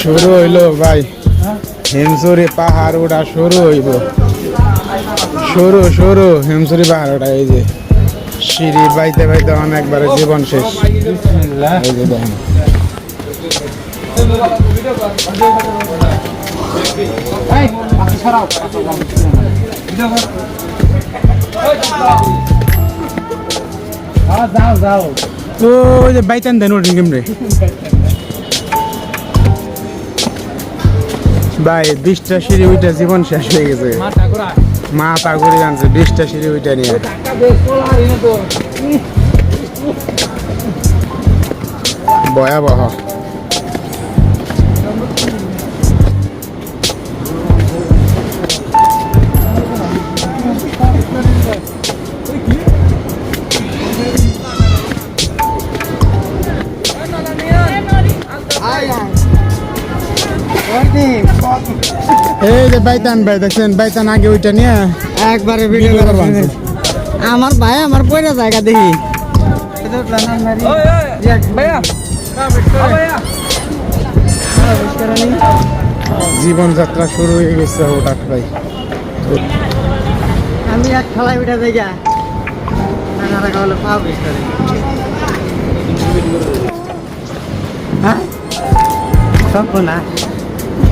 শুরু হইল ভাই। হিমসুরি পাহাড় ওটা শুরু হইব। শুরু শুরু হিমসুরি পাহাড় ওটা এই যে। সিঁড়ি বাইতে বাইতে অনেকবারে জীবন শেষ। যাও যাও তো ওই যে বাইতেন দেন গেম রে। ভাই বিশটা সিঁড়ি ওইটা জীবন শেষ হয়ে গেছে। মা ঘুরে জানছে বিশটা সিঁড়ি ওইটা নিয়ে। ভয়াবহ। এই যে বাইতান ভাই দেখছেন? বাইতান আগে ওইটা নিয়ে একবারে ভিডিও ভিডিও করে করে আমার ভাই আমার পয়লা জায়গা দেখি। জীবনযাত্রা শুরু হয়ে গেছে হঠাৎ ভাই। আমি এক খেলায় উঠে করে। হ্যাঁ? সব না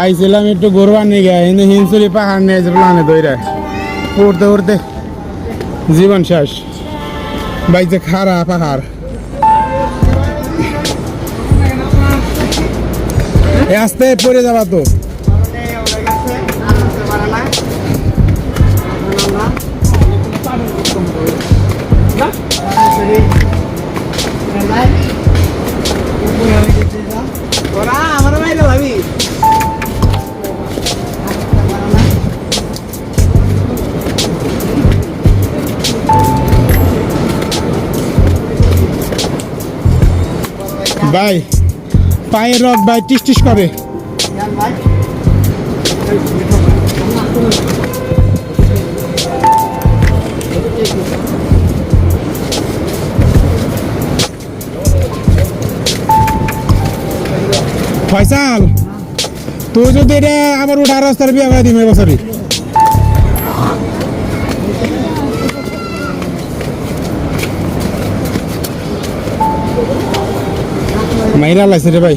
আইছিলাম একটু ঘুরবার নিয়ে গিয়ে কিন্তু হিমসুরি পাহাড় নিয়ে যে প্লানে দইরা উড়তে উড়তে জীবন শেষ। বাইতে খারা পাহাড়। আস্তে পড়ে যাবা তো। আমার ভাবি। ভাই, পায়ের রক ভাই, টিস টিস করে। ফয়সাল, তুই যদি এটা আবার উঠা রাস্তার বিয়ে করে দিম মাইরা লাইছে রে ভাই।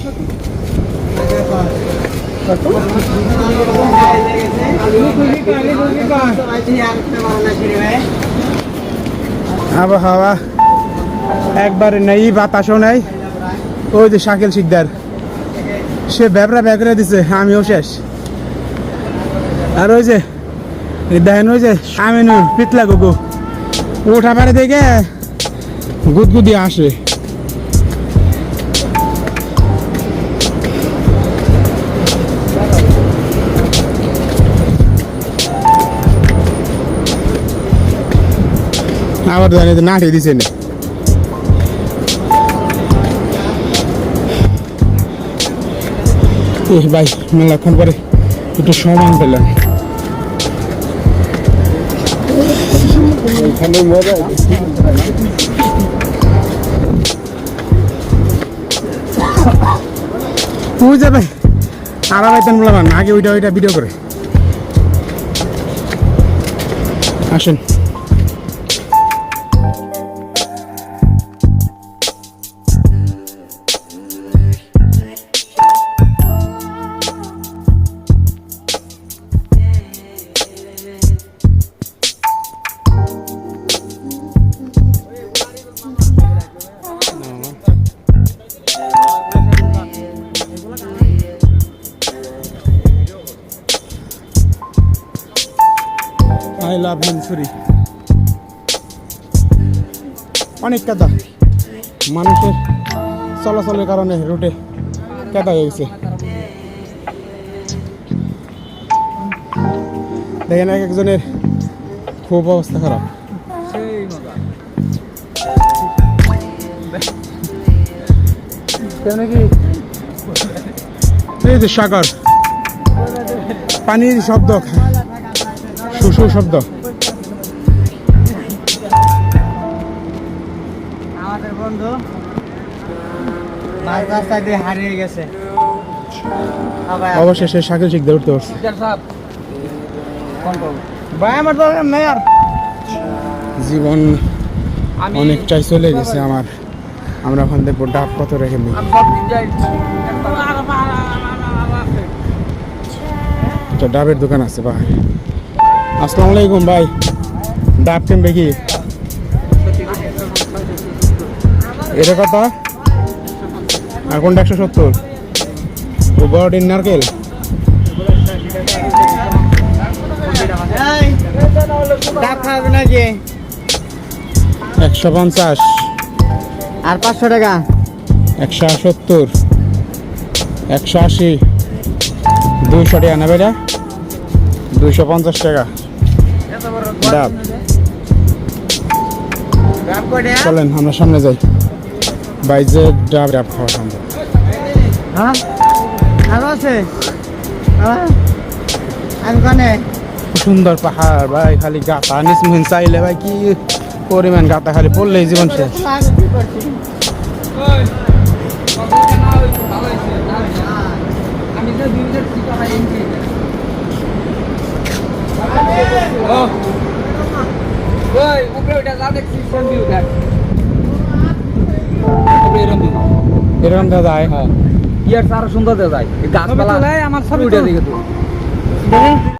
আবহাওয়া একবারে নেই, বাতাসও নেই। ওই যে শাকিল শিকদার। সে ব্যাবরা ব্যাগরে দিছে, আমিও শেষ। আর ওই যে দেখেন ওই যে আমিনুর পিতলা গুগু উঠা পারে দেখে গুদগুদি আসে। আবার জানি নাঠে দিছে না। ভাই মেলাক্ষণ পরে একটু সমান পেলাম। এখানে মজা বুঝে ভাই আর আড়াইতেন বললাম আগে ওইটা ওইটা ভিডিও করে। আসেন। আই লাভ মনসুরি অনেক কাদা। মানুষের চলাচলের কারণে রুটে কেদা হয়ে গেছে। দেখেন এক একজনের খুব অবস্থা খারাপ। সাগর। পানির শব্দ। সুসু শব্দ আমাদের বন্ধু মাঝ রাস্তা দিয়ে হারিয়ে গেছে অবশেষে শাকিল শিখতে উঠতে পারছে ভাই আমার দরকার নেই আর জীবন অনেকটাই চলে গেছে আমার আমরা ওখান থেকে ডাব কত রেখে যাই একটা ডাবের দোকান আছে ভাই আসসালামু আলাইকুম ভাই। ডাব কিনবে কি এটা কত আর কোনটা একশো সত্তর? ও নারকেল। একশো পঞ্চাশ। আর পাঁচশো টাকা? একশো সত্তর। একশো আশি। দুইশো টাকা নেবে এটা দুইশো পঞ্চাশ টাকা। ডাব। চলেন আমরা সামনে যাই। বাইজে ডাব ডাব খাওয়া সম্ভব। হ্যাঁ? আরও আছে? হ্যাঁ? সুন্দর পাহাড় ভাই খালি গাতা নিসমহিন চাইলে ভাই কি পরিমাণ গাতা খালি পড়লেই জীবন শেষ। আমি যে দুই হাজার টাকা এনেছি ও ওই উপরে ওটা যা দেখছি ফোন দিও দেখ। এরকম দিও এরকম দাদা হ্যাঁ। ইয়ার আরও সুন্দর এই গাছপালা আমার সব উঠে দিকে তো